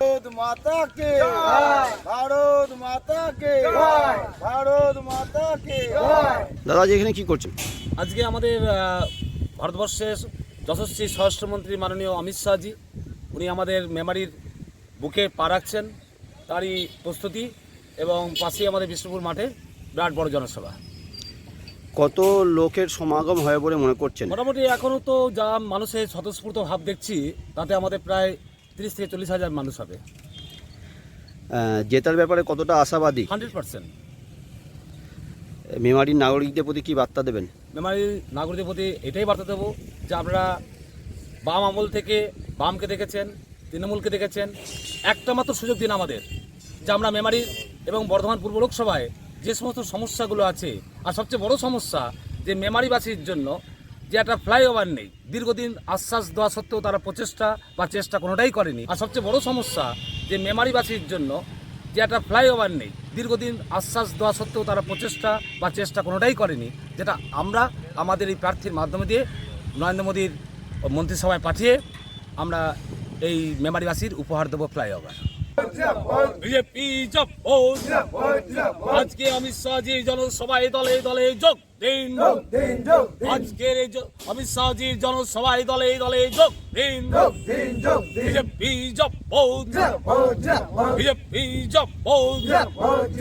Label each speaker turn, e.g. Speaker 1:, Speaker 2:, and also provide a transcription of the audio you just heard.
Speaker 1: ভারত মাতা কে ভারত মাতা কে ভারত মাতা কে
Speaker 2: দাদা এখানে কি করছেন?
Speaker 3: আজকে আমাদের ভারতবর্ষের যশস্বী স্বরাষ্ট্রমন্ত্রী মাননীয় অমিত শাহজি উনি আমাদের মেমারির বুকে পা রাখছেন তারই প্রস্তুতি এবং পাশেই আমাদের বিষ্ণুপুর মাঠে বিরাট বড় জনসভা।
Speaker 2: কত লোকের সমাগম হয় বলে মনে করছেন?
Speaker 3: মোটামুটি এখনও তো যা মানুষের স্বতঃস্ফূর্ত ভাব দেখছি তাতে আমাদের প্রায় তিরিশ থেকে চল্লিশ হাজার মানুষ হবে।
Speaker 2: জেতার ব্যাপারে কতটা আশাবাদী?
Speaker 3: Hundred percent.
Speaker 2: মেমারির নাগরিকদের প্রতি কি বার্তা দেবেন?
Speaker 3: মেমারির নাগরিকদের প্রতি এটাই বার্তা দেবো যে আপনারা বাম আমল থেকে বামকে দেখেছেন তৃণমূলকে দেখেছেন একটা মাত্র সুযোগ দিন আমাদের যে আমরা মেমারির এবং বর্ধমান পূর্ব লোকসভায় যে সমস্ত সমস্যাগুলো আছে আর সবচেয়ে বড় সমস্যা যে মেমারিবাসীর জন্য যে একটা ফ্লাইওভার নেই। দীর্ঘদিন আশ্বাস দেওয়া সত্ত্বেও তারা প্রচেষ্টা বা চেষ্টা কোনোটাই করেনি। আর সবচেয়ে বড় সমস্যা যে মেমারিবাসীর জন্য যে একটা ফ্লাইওভার নেই, দীর্ঘদিন আশ্বাস দেওয়া সত্ত্বেও তারা প্রচেষ্টা বা চেষ্টা কোনোটাই করেনি, যেটা আমরা আমাদের এই প্রার্থীর মাধ্যমে দিয়ে নরেন্দ্র মোদীর মন্ত্রিসভায় পাঠিয়ে আমরা এই মেমারিবাসীর উপহার দেবো ফ্লাইওভার বিজেপি আজকে অমিত শাহজির জনসভায় দলে দলে যোগ দিন। আজকের অমিত শাহজির জনসভায় দলে দলে যোগ দিন। বিজেপি জপ বিজেপি জপ